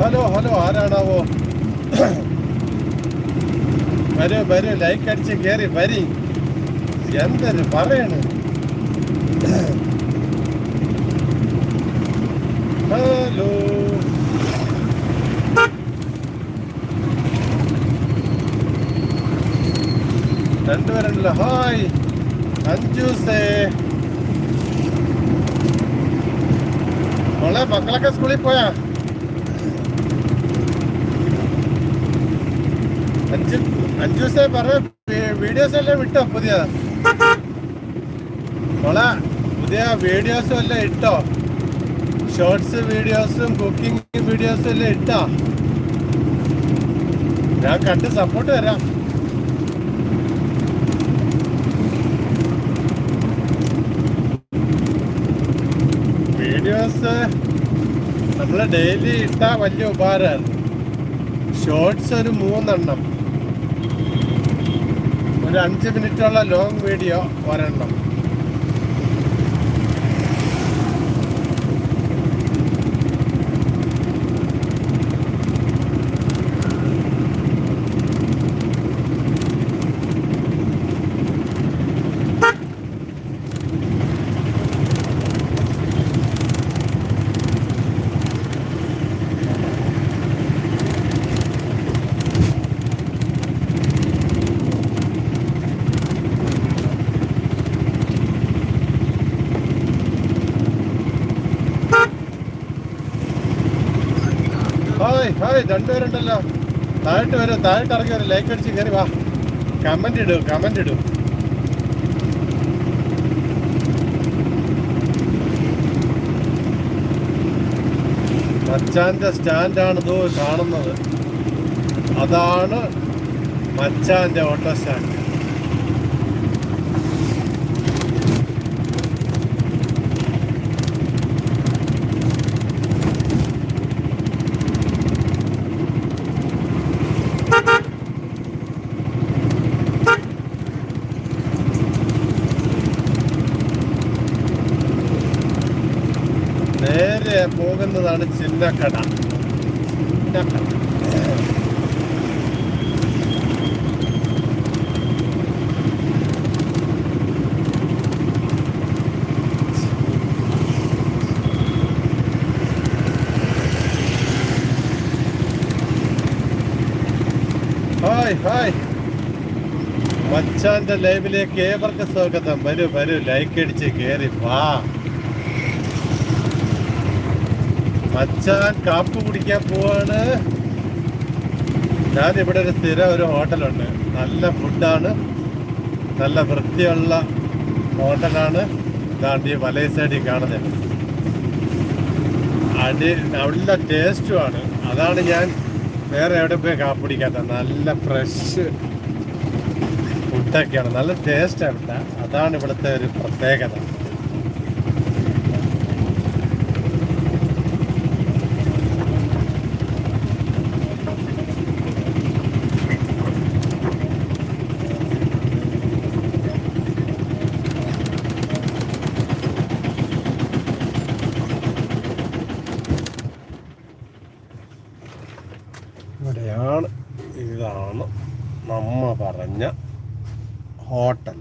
Hello hello ആരാണാവോ? വരൂ വരൂ like അടിച്ച് കയറി വരി. എന്തൊരു പറയണ്? ഹലോ. രണ്ടുപേരുണ്ടല്ലോ. ഹായ് അഞ്ചൂസേ മോളെ മക്കളൊക്കെ സ്കൂളിൽ പോയാ? അഞ്ചു അഞ്ചു ദിവസമായി പറ വീഡിയോസ് എല്ലാം വിട്ടോ പുതിയ? മോളെ പുതിയ വീഡിയോസും എല്ലാം ഇട്ടോ? ഷോർട്സ് വീഡിയോസും കുക്കിംഗ് വീഡിയോസും എല്ലാം ഇട്ടോ? ഞാൻ കണ്ട് സപ്പോർട്ട് തരാം. വീഡിയോസ് നമ്മൾ ഡെയിലി ഇട്ടാ വലിയ ഉപകാരമാണ് ഷോർട്സ് ഒരു മൂന്നെണ്ണം. ഒരു അഞ്ച് മിനിറ്റുള്ള ലോങ് വീഡിയോ ഒരെണ്ണം ഹായ് ഹായ് രണ്ടുപേരുണ്ടല്ലോ. താഴോട്ട് വരും താഴോട്ട് ഇറങ്ങി വരും. ലൈക്ക് അടിച്ച് കയറി വാ. കമന്റ് ഇടൂ കമന്റ് ഇടൂ. മച്ചാന്റെ സ്റ്റാൻഡാണ് ഇതോ കാണുന്നത്. അതാണ് മച്ചാന്റെ ഓട്ടോ സ്റ്റാൻഡ്. പോകുന്നതാണ് ചിന്നക്കട ഹായ് ഹായ്. മച്ചാന്റെ ലൈവിലേക്ക് ഏവർക്ക് സ്വാഗതം. വരൂ വരൂ. ലൈക്ക് അടിച്ച് കയറി വാ. മച്ചാൻ കാപ്പ് കുടിക്കാൻ പോവാണ്. ഞാൻ ഇവിടെ ഒരു സ്ഥിരം ഒരു ഹോട്ടലുണ്ട്. നല്ല ഫുഡാണ്. നല്ല വൃത്തിയുള്ള ഹോട്ടലാണ് ഇതാണ്ട് ഈ വലയ സൈഡിൽ കാണുന്നത്. അടി നല്ല ടേസ്റ്റുമാണ്. അതാണ് ഞാൻ വേറെ എവിടെ പോയി കാപ്പിടിക്കാത്ത നല്ല ഫ്രഷ് ഫുഡൊക്കെയാണ്. നല്ല ടേസ്റ്റ് ആണ് അതാണ് ഇവിടുത്തെ ഒരു പ്രത്യേകത. ഇവിടെയാണ് ഇതാണ് നമ്മ പറഞ്ഞ ഹോട്ടൽ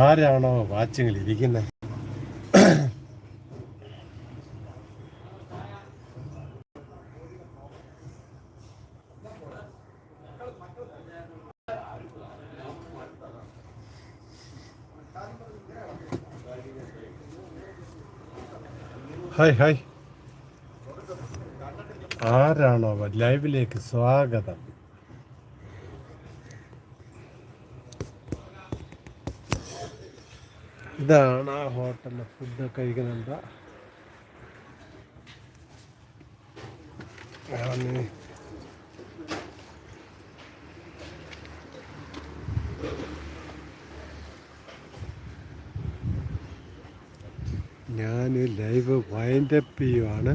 ആരാണോ വാച്ചിങ്ങിൽ ഇരിക്കുന്നത് ഹായ് ഹായ്. ആരാണോ ലൈവിലേക്ക് സ്വാഗതം. ഇതാണ് ആ ഹോട്ടലിൽ ഫുഡ് കഴിക്കുന്നുണ്ട് ഞാൻ ലൈവ് വൈൻഡപ്പ് ചെയ്യുവാണ്.